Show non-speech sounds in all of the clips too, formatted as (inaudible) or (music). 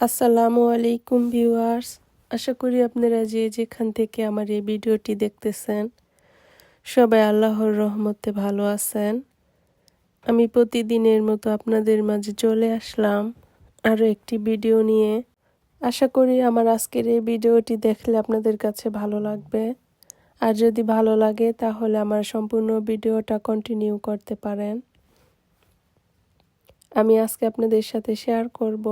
আসসালামু আলাইকুম ভিউয়ার্স। আশা করি আপনারা যে যেখান থেকে আমার এই ভিডিওটি দেখতেছেন, সবাই আল্লাহর রহমতে ভালো আছেন। আমি প্রতিদিনের মতো আপনাদের মাঝে চলে আসলাম আরও একটি ভিডিও নিয়ে। আশা করি আমার আজকের এই ভিডিওটি দেখলে আপনাদের কাছে ভালো লাগবে। আর যদি ভালো লাগে, তাহলে আমার সম্পূর্ণ ভিডিওটা কন্টিনিউ করতে পারেন। আমি আজকে আপনাদের সাথে শেয়ার করব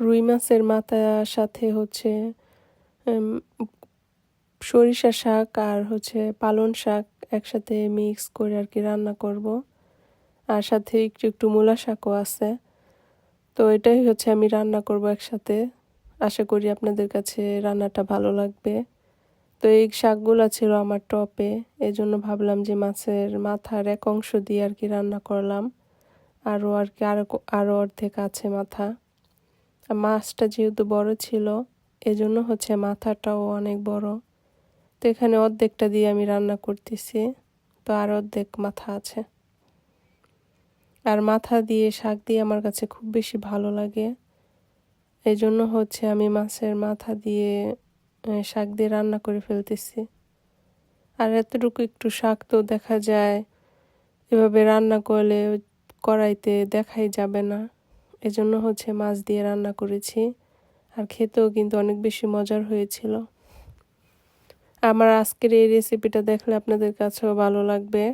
রুই মাছের মাথার সাথে হচ্ছে সরিষা শাক আর হচ্ছে পালন শাক একসাথে মিক্স করে আর কি রান্না করব। আর সাথে একটু একটু মূলা শাকও আছে। তো এটাই হচ্ছে আমি রান্না করব একসাথে। আশা করি আপনাদের কাছে রান্নাটা ভালো লাগবে। তো এই শাকগুলো ছিল আমার টপে। এই জন্য ভাবলাম যে মাছের মাথার এক অংশ দিয়ে আর কি রান্না করলাম। আরও আর কি আরও আরও অর্ধেক আছে মাথা। মাছটা যেহেতু বড় ছিল, এজন্য হচ্ছে মাথাটাও অনেক বড়। তো এখানে অর্ধেকটা দিয়ে আমি রান্না করতেছি, তো আর অর্ধেক মাথা আছে। আর মাথা দিয়ে, শাক দিয়ে আমার কাছে খুব বেশি ভালো লাগে। এই জন্য হচ্ছে আমি মাছের মাথা দিয়ে শাক দিয়ে রান্না করে ফেলতেছি। আর এতটুকু একটু শাক তো দেখা যায়, এভাবে রান্না করলে, কড়াইতে দেখাই যাবে না। এজন্য হচ্ছে মাছ দিয়ে রান্না করেছি। আর খেতেও কিন্তু অনেক বেশি মজার হয়েছিল। আমার আজকের এই রেসিপিটা দেখলে আপনাদের কাছেও ভালো লাগবে।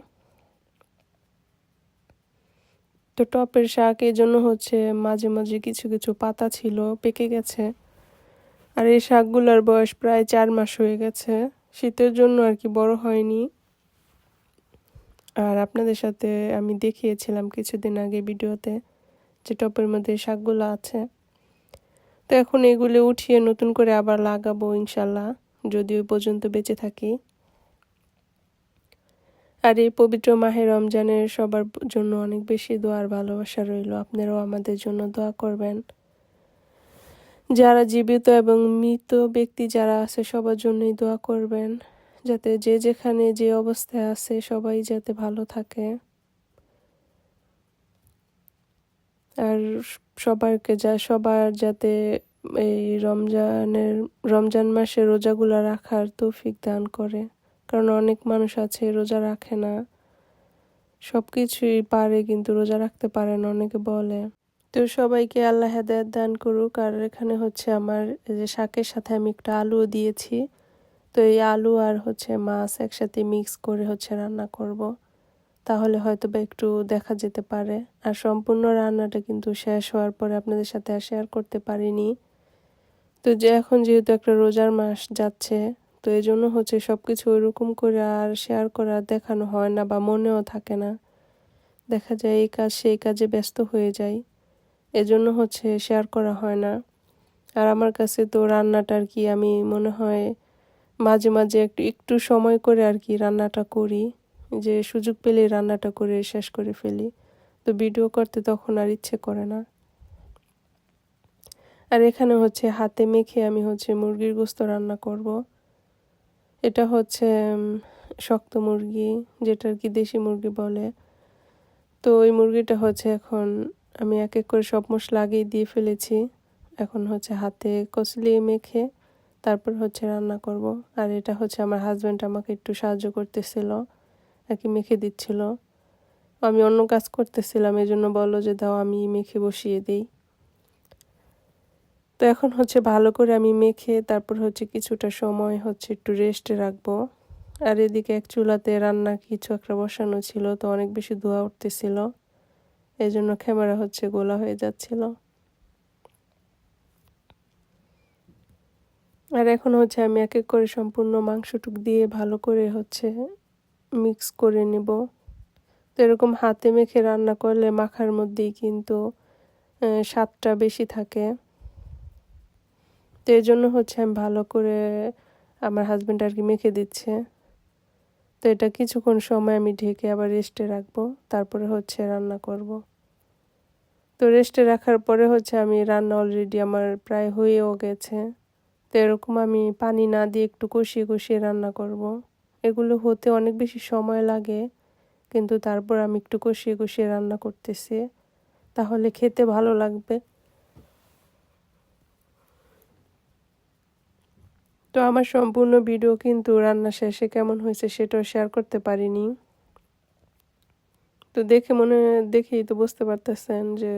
তো টপের শাক এই জন্য হচ্ছে মাঝে মাঝে কিছু কিছু পাতা ছিল, পেকে গেছে। আর এই শাকগুলোর বয়স প্রায় চার মাস হয়ে গেছে। শীতের জন্য আর কি বড় হয়নি। আর আপনাদের সাথে আমি দেখিয়েছিলাম কিছুদিন আগে ভিডিওতে। যে টপের মধ্যে শাকগুলো আছে। তো এখন এগুলো উঠিয়ে নতুন করে আবার লাগাবো ইনশাল্লাহ যদি ওই পর্যন্ত বেঁচে থাকি। আর এই পবিত্র মাহে রমজানের সবার জন্য অনেক বেশি দোয়ার ভালোবাসা রইল। আপনারাও আমাদের জন্য দোয়া করবেন। যারা জীবিত এবং মৃত ব্যক্তি যারা আছে, সবার জন্যই দোয়া করবেন। যাতে যে যেখানে যে অবস্থায় আছে, সবাই যাতে ভালো থাকে। আর সবাইকে যা, সবার যাতে এই রমজানের, রমজান মাসে রোজাগুলো রাখার তৌফিক দান করে। কারণ অনেক মানুষ আছে, রোজা রাখে না। সব কিছুই পারে কিন্তু রোজা রাখতে পারে না, অনেকে বলে। তো সবাইকে আল্লাহ হেদায়ত দান করুক। আর এখানে হচ্ছে আমার যে শাকের সাথে আমি একটা আলুও দিয়েছি। তো এই আলু আর হচ্ছে মাছ একসাথে মিক্স করে হচ্ছে রান্না করব। তাহলে হয়তো বা একটু দেখা যেতে পারে। আর সম্পূর্ণ রান্নাটা কিন্তু শেষ হওয়ার পরে আপনাদের সাথে আর শেয়ার করতে পারিনি। তো যে এখন যেহেতু একটা রোজার মাস যাচ্ছে, তো এই জন্য হচ্ছে সব কিছু ওইরকম করে আর শেয়ার করা দেখানো হয় না বা মনেও থাকে না। দেখা যায় এই কাজ সেই কাজে ব্যস্ত হয়ে যায়। এজন্য হচ্ছে শেয়ার করা হয় না। আর আমার কাছে তো রান্নাটা আর কি আমি মনে হয় মাঝে মাঝে একটু একটু সময় করে আর কি রান্নাটা করি। যে সুযোগ পেলে রান্নাটা করে শেষ করে ফেলি। তো ভিডিও করতে তখন আর ইচ্ছে করে না। আর এখানে হচ্ছে হাতে মেখে আমি হচ্ছে মুরগির গোস্ত রান্না করব। এটা হচ্ছে শক্ত মুরগি, যেটা কি দেশি মুরগি বলে। তো ওই মুরগিটা হচ্ছে এখন আমি এক এক করে সব মশলা আগেই দিয়ে ফেলেছি। এখন হচ্ছে হাতে কচলিয়ে মেখে তারপর হচ্ছে রান্না করব। আর এটা হচ্ছে আমার হাজব্যান্ড আমাকে একটু সাহায্য করতেছিল। আর কি মেখে দিচ্ছিল। আমি অন্য কাজ করতেছিলাম এই জন্য বলল যে, দাও, আমি মেখে বসিয়ে দিই। তো এখন হচ্ছে ভালো করে আমি মেখে, তারপর হচ্ছে কিছুটা সময় হচ্ছে একটু রেস্টে রাখব। আর এদিকে এক চুলাতে রান্না কিছু একটা বসানো ছিল, তো অনেক বেশি ধোয়া উঠতেছিল। এই জন্য ক্যামেরা হচ্ছে গোলা হয়ে যাচ্ছিল। আর এখন হচ্ছে আমি এক এক করে সম্পূর্ণ মাংসটুক দিয়ে ভালো করে হচ্ছে মিক্স করে নেব তো এরকম হাতে মেখে রান্না করলে মাখার মধ্যেই কিন্তু স্বাদটা বেশি থাকে তো এই জন্য হচ্ছে আমি ভালো করে আমার হাজব্যান্ড আর কি মেখে দিচ্ছে তো এটা কিছুক্ষণ সময় আমি ঢেকে আবার রেস্টে রাখব, তারপরে হচ্ছে রান্না করব। তো রেস্টে রাখার পরে হচ্ছে আমি রান্না অলরেডি আমার প্রায় হয়েও গেছে তো এরকম আমি পানি না দিয়ে একটু কষিয়ে কষিয়ে রান্না করব। এগুলো হতে অনেক বেশি সময় লাগে, কিন্তু তারপর আমি একটু কষিয়ে কষিয়ে রান্না করতেছি, তাহলে খেতে ভালো লাগবে। তো আমার সম্পূর্ণ ভিডিও কিন্তু রান্না শেষে কেমন হয়েছে সেটাও শেয়ার করতে পারিনি। তো দেখে মনে, দেখেই তো বুঝতে পারতেছেন যে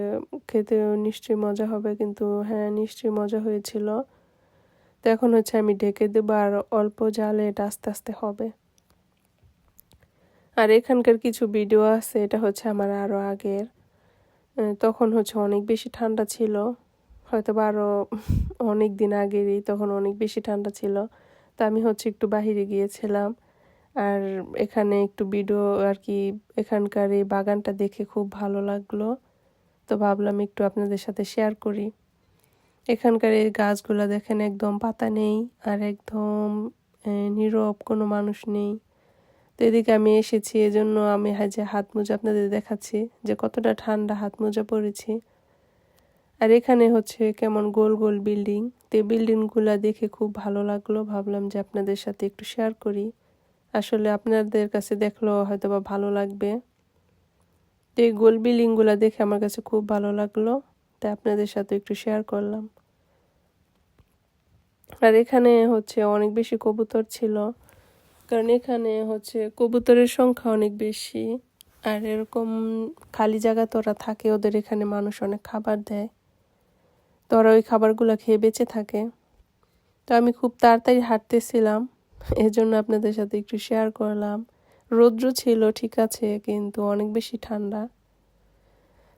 খেতে নিশ্চয়ই মজা হবে, কিন্তু হ্যাঁ নিশ্চয়ই মজা হয়েছিল। তো এখন হচ্ছে আমি ঢেকে দেবো আর অল্প জালে এটা আস্তে আস্তে হবে। আর এখানকার কিছু ভিডিও আছে, এটা হচ্ছে আমার আরও আগের। তখন হচ্ছে অনেক বেশি ঠান্ডা ছিল। হয়তো বা আরও (laughs) অনেক দিন আগেরই তখন অনেক বেশি ঠান্ডা ছিল। তো আমি হচ্ছে একটু বাহিরে গিয়েছিলাম। আর এখানে একটু ভিডিও আর কি, এখানকার এই বাগানটা দেখে খুব ভালো লাগল। তো ভাবলাম একটু আপনাদের সাথে শেয়ার করি। এখানকার এই গাছগুলো দেখেন, একদম পাতা নেই আর একদম নীরব কোনো মানুষ নেই। তো এদিকে আমি এসেছি, এজন্য আমি যে হাত মোজা আপনাদের দেখাচ্ছি, যে কতটা ঠান্ডা হাত মোজা পরেছি। আর এখানে হচ্ছে কেমন গোল গোল বিল্ডিং। তো বিল্ডিংগুলা দেখে খুব ভালো লাগল, ভাবলাম যে আপনাদের সাথে একটু শেয়ার করি। আসলে আপনাদের কাছে দেখলেও হয়তো বা ভালো লাগবে। তো এই গোল বিল্ডিংগুলো দেখে আমার কাছে খুব ভালো লাগল। তাই আপনাদের সাথে একটু শেয়ার করলাম। আর এখানে হচ্ছে অনেক বেশি কবুতর ছিল, কারণ এখানে হচ্ছে কবুতরের সংখ্যা অনেক বেশি। আর এরকম খালি জায়গা তো ওরা থাকে, ওদের এখানে মানুষ অনেক খাবার দেয়। তো ওরা ওই খাবারগুলো খেয়ে বেঁচে থাকে। তো আমি খুব তাড়াতাড়ি হাঁটতেছিলাম, এজন্য আপনাদের সাথে একটু শেয়ার করলাম। রৌদ্র ছিল, ঠিক আছে, কিন্তু অনেক বেশি ঠান্ডা।